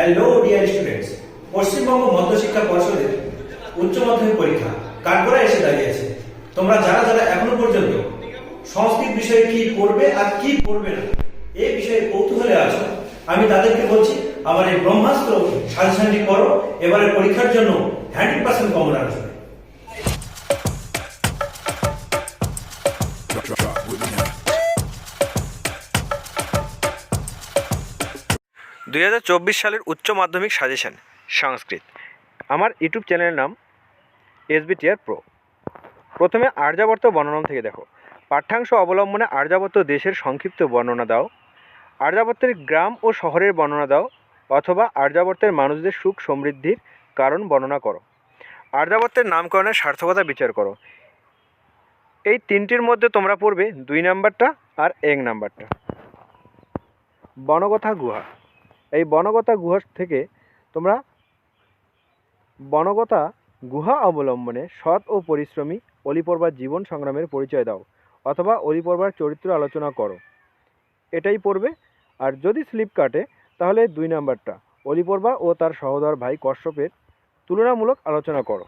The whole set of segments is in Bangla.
হ্যালো ডিয়ার স্টুডেন্টস পশ্চিমবঙ্গ মধ্যশিক্ষা পর্ষদের উচ্চ মাধ্যমিক পরীক্ষা কাঠগড়া এসে দাঁড়িয়েছে? তোমরা যারা যারা এখনও পর্যন্ত সংস্কৃত বিষয়ে কি পড়বে আর কি পড়বে না এই বিষয়ে কৌতূহলে আছো, আমি তাদেরকে বলছি, আমার এই ব্রহ্মাস্ত্র সাজেশনটি করো এবারে পরীক্ষার জন্য হ্যান্ড্রেড পার্সেন্ট কমন আসবে দুই হাজার চব্বিশ সালের উচ্চ মাধ্যমিক সাজেশন, সংস্কৃত। আমার ইউটিউব চ্যানেলের নাম এসবিটিআর প্রো প্রথমে আর্যাবর্ত বর্ণনাম থেকে দেখো। পাঠ্যাংশ অবলম্বনে আর্যাবর্ত দেশের সংক্ষিপ্ত বর্ণনা দাও। আর্যাবর্তের গ্রাম ও শহরের বর্ণনা দাও অথবা আর্যাবর্তের মানুষদের সুখ সমৃদ্ধির কারণ বর্ণনা করো। আর্যাবর্তের নামকরণের সার্থকতা বিচার করো। এই তিনটির মধ্যে তোমরা পড়বে দুই নাম্বারটা আর এক নাম্বারটা। বনকথা গুহা। এই বনগতা গুহা থেকে তোমরা বনগতা গুহা অবলম্বনে সৎ ও পরিশ্রমী অলিপর্বার জীবন সংগ্রামের পরিচয় দাও অথবা অলিপর্বার চরিত্র আলোচনা করো। এটাই পড়বে। আর যদি স্লিপ কাটে, তাহলে দুই নাম্বারটা। অলিপর্বা ও তার সহোদর ভাই কশ্যপের তুলনামূলক আলোচনা করো।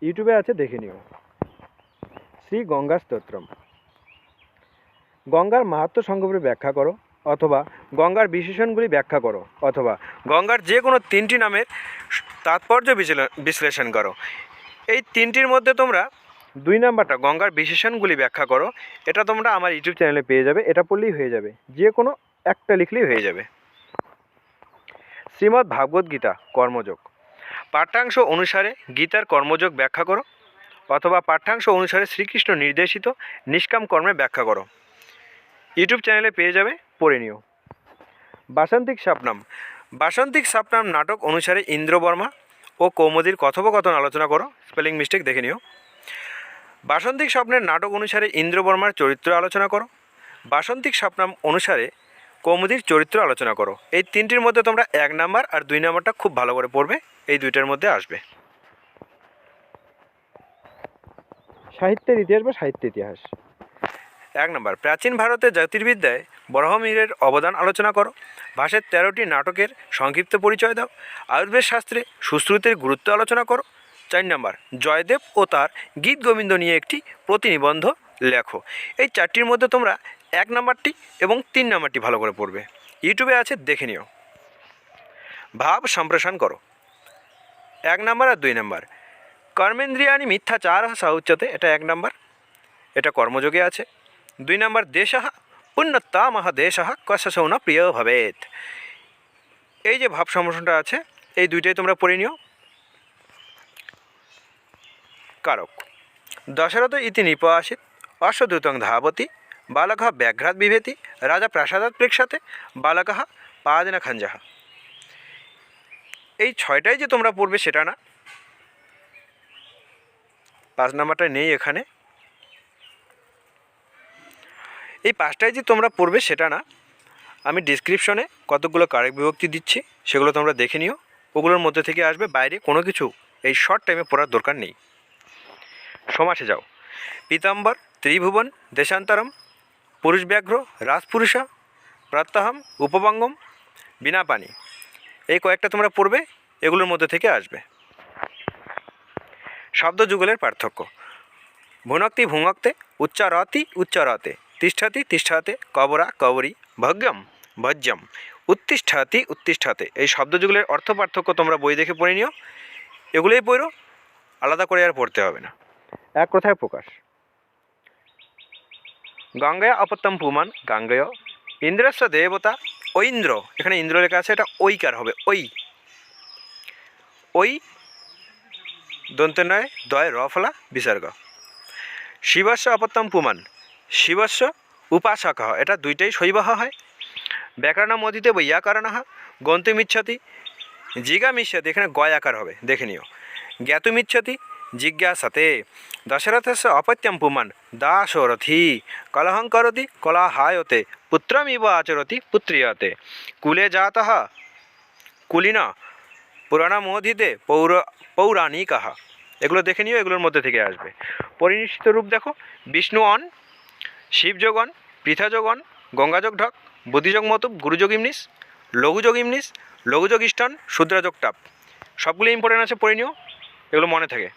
ইউটিউবে আছে, দেখে নিও। শ্রী গঙ্গা স্তোত্রম। গঙ্গার মাহাত্ম সংক্ষেপে ব্যাখ্যা করো। অথবা গঙ্গার বিশেষণগুলি ব্যাখ্যা করো, অথবা গঙ্গার যে কোনো তিনটি নামের তাৎপর্য বিশ্লেষণ করো। এই তিনটির মধ্যে তোমরা দুই নাম্বারটা গঙ্গার বিশেষণগুলি ব্যাখ্যা করো, এটা তোমরা আমার ইউটিউব চ্যানেলে পেয়ে যাবে, এটা পড়লেই হয়ে যাবে যে কোনো একটা লিখলেই হয়ে যাবে। শ্রীমদ্ ভাগবত গীতা, কর্মযোগ। পাঠ্যাংশ অনুসারে গীতার কর্মযোগ ব্যাখ্যা করো, অথবা পাঠ্যাংশ অনুসারে শ্রীকৃষ্ণ নির্দেশিত নিষ্কাম কর্মে ব্যাখ্যা করো। ইউটিউব চ্যানেলে পেয়ে যাবে পড়ে নিও। বাসন্তিক সাপনাম। বাসন্তিক সাপনাম নাটক অনুসারে ইন্দ্রবর্মা ও কৌমুদীর কথোপকথন আলোচনা করো স্পেলিং মিস্টেক দেখে নিও। বাসন্তিক স্বপ্নের নাটক অনুসারে ইন্দ্রবর্মার চরিত্র আলোচনা করো। বাসন্তিক স্বপ্নাম অনুসারে কৌমুদীর চরিত্র আলোচনা করো। এই তিনটির মধ্যে তোমরা এক নাম্বার আর দুই নাম্বারটা খুব ভালো করে পড়বে এই দুইটার মধ্যে আসবে। সাহিত্যের ইতিহাস বা সাহিত্য ইতিহাস? এক নম্বর প্রাচীন ভারতের জ্যোতির্বিদ্যায় বরাহমিহিরের অবদান আলোচনা করো। ভাষার তেরোটি নাটকের সংক্ষিপ্ত পরিচয় দাও। আয়ুর্বেদ শাস্ত্রে সুশ্রুতির গুরুত্ব আলোচনা করো। চার নম্বর, জয়দেব ও তার গীত গোবিন্দ নিয়ে একটি প্রতিনিবন্ধ লেখো। এই চারটির মধ্যে তোমরা এক নম্বরটি এবং তিন নম্বরটি ভালো করে পড়বে। ইউটিউবে আছে, দেখে নিও। ভাব সম্প্রসারণ করো। এক নম্বর আর দুই নম্বর। কর্মেন্দ্রিয়ানি মিথ্যাচার সহ উচ্চতে, এটা এক নম্বর। এটা কর্মযোগে আছে। দুই নম্বর দেশ উন্নত্তামহ দেশ কশৌন প্রিয় ভবেত এই যে ভাব সম্ভাষণটা আছে, এই দুইটাই তোমরা পড়ে নিও। কারক, দশরথ ইতি নিপ আসিত অশ্বদূতং ধাবতি, বালক ব্যাঘ্রাত বিভেতি, রাজা প্রাসাদাত প্রেক্ষাতে বালক পাদিনা খাঞ্জাহা এই ছয়টাই যে তোমরা পড়বে সেটা না। পাঁচ নাম্বারটা নেই এখানে। এই পাঁচটায় যে তোমরা পড়বে সেটা না, আমি ডিসক্রিপশনে কতগুলো কারেক্ট বিভক্তি দিচ্ছি, সেগুলো তোমরা দেখে নিও। ওগুলোর মধ্যে থেকে আসবে বাইরে কোনো কিছু এই শর্ট টাইমে পড়ার দরকার নেই। সমাসে যাও। পীতাম্বর, ত্রিভুবন, দেশান্তরম পুরুষ ব্যাঘ্র রাজপুরুষা, প্রত্যাহম, উপবঙ্গম বিনা পানি এই কয়েকটা তোমরা পড়বে, এগুলোর মধ্যে থেকে আসবে। শব্দ যুগলের পার্থক্য। ভুনক্তি ভুঙক্তে, উচ্চারতি উচ্চারতে। তিষ্ঠাতি তিষ্ঠাতে কবরা কবরি ভগ্যম ভজ্যম। উত্তিষ্ঠাতি উত্তিষ্ঠাতে। এই শব্দযুগলের অর্থ পার্থক্য তোমরা বই দেখে পড়ে নিও। এগুলোই পড়ো, আলাদা করে আর পড়তে হবে না। এক কথায় প্রকাশ। গঙ্গায় অপত্যম পুমান গাঙ্গেয় ইন্দ্রস্ব দেবতা, ঐন্দ্র। এখানে ইন্দ্র লেখা আছে, এটা ঐকার হবে ওই ওই দন্তে নয় দয় র ফলা বিসর্গ। শিবস্ব অপত্যম পুমান শিবস্ব উপাসক এটা দুইটাই শৈবাহ হয়। ব্যাকরণ মধ্যে বৈয়াকরণ গন্তুমিচ্ছতি জিগামিষ্যতি এখানে গয়াকার হবে, দেখে নিও। জ্ঞাতুমিচ্ছতি জিজ্ঞাসাতে, দশরথস্য অপত্যম পুমান দাসরথি কলহং করতি, কলাহায়তে, পুত্রমিব আচরতি, পুত্রিয়তে। কুলে জাতः কুলিনা পুরাণামোদিতে পৌর, পৌরাণিক। এগুলো দেখে নিও, এগুলোর মধ্যে থেকে আসবে। পরিনিষ্ঠিত রূপ দেখো বিষ্ণু অন শিবযোগন পৃথাযোগন গঙ্গাযোগ ঢক বুদ্ধিযোগ মতুব গুরুযোগ ইমনিস লঘুযোগ ইমনিস লঘুযোগ ইষ্টন শুদ্রাযোগ টাপ সবগুলো ইম্পর্টেন্ট আছে, পড়ে নিও, এগুলো মনে থাকে।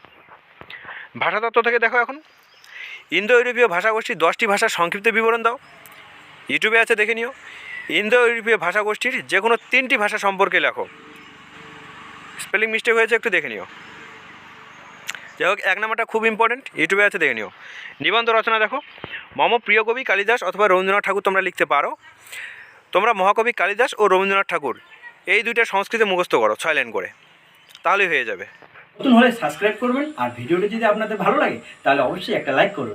ভাষাতত্ত্ব থেকে দেখো এখন। ইন্দো ইউরোপীয় ভাষাগোষ্ঠীর দশটি ভাষার সংক্ষিপ্ত বিবরণ দাও। ইউটিউবে আছে, দেখে নিও। ইন্দো ইউরোপীয় ভাষাগোষ্ঠীর যে কোনো তিনটি ভাষা সম্পর্কে লেখো। স্পেলিং মিস্টেক হয়েছে, একটু দেখে নিও। যাই হোক, এক নাম্বারটা খুব ইম্পর্টেন্ট ইউটিউবে আছে, দেখে নিও। নিবন্ধ রচনা দেখো। মম প্রিয় কবি কালিদাস অথবা রবীন্দ্রনাথ ঠাকুর তোমরা লিখতে পারো। তোমরা মহাকবি কালিদাস ও রবীন্দ্রনাথ ঠাকুর, এই দুইটা সংস্কৃতে মুখস্থ করো, ছয় লাইন করে। তাহলেই হয়ে যাবে। নতুন হলে সাবস্ক্রাইব করবেন, আর ভিডিওটি যদি আপনাদের ভালো লাগে, তাহলে অবশ্যই একটা লাইক করবেন।